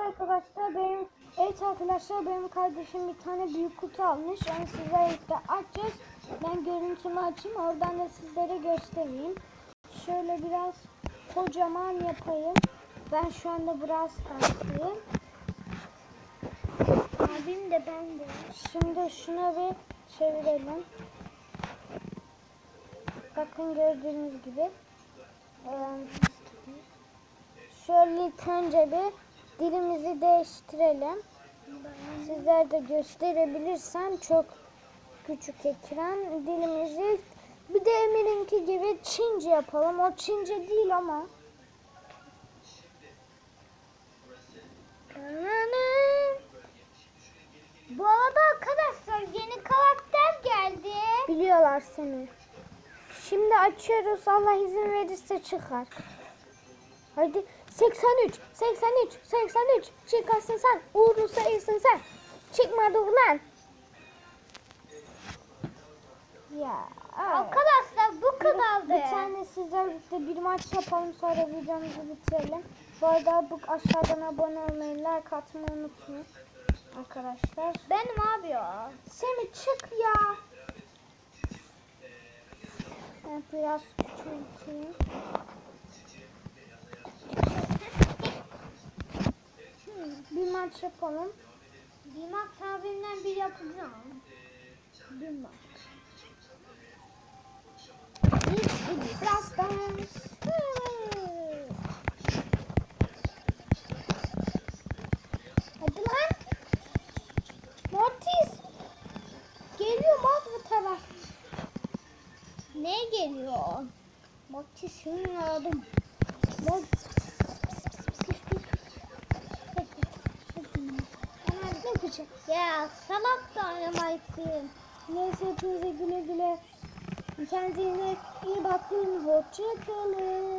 arkadaşlar benim evet arkadaşlar benim kardeşim bir tane büyük kutu almış. Yani sizlerle birlikte açacağız. Ben görüntümü açayım oradan da sizlere göstereyim. Şöyle biraz kocaman yapayım. Ben şu anda biraz Stars'tayım. Abim de ben de. Şimdi şuna bir çevirelim. Bakın gördüğünüz gibi. Ee, Şöyle ilk önce bir dilimizi değiştirelim. Sizler de gösterebilirsem çok küçük ekran dilimizi bir de Emir'inki gibi Çince yapalım. O Çince değil ama. Bu arada arkadaşlar yeni karakter geldi. Biliyorlar seni. Şimdi açıyoruz. Allah izin verirse çıkar. Hadi 83, 83, 83. Çıkarsın sen. Uğurlu sayısın sen. Çıkmadı ulan. Ya. Arkadaşlar bu kadardı. Bir tane sizlerle bir maç yapalım sonra videomuzu bitirelim. Bu arada bu aşağıdan abone olmayı, like atmayı unutmayın. Arkadaşlar. Benim abi ya. Seni çık ya. Ben biraz küçülteyim. Bir maç yapalım. Dimak abimden bir yapacağım. Bir maç. Biraz dans. Hadi lan. Mortis. Geliyor bak bu taraf. Ne geliyor? Mortis'in adım. Mortis. Ya salak dynamite'ı. Neyse hepinize güle güle. Kendinize iyi bakın. Hoşça kalın.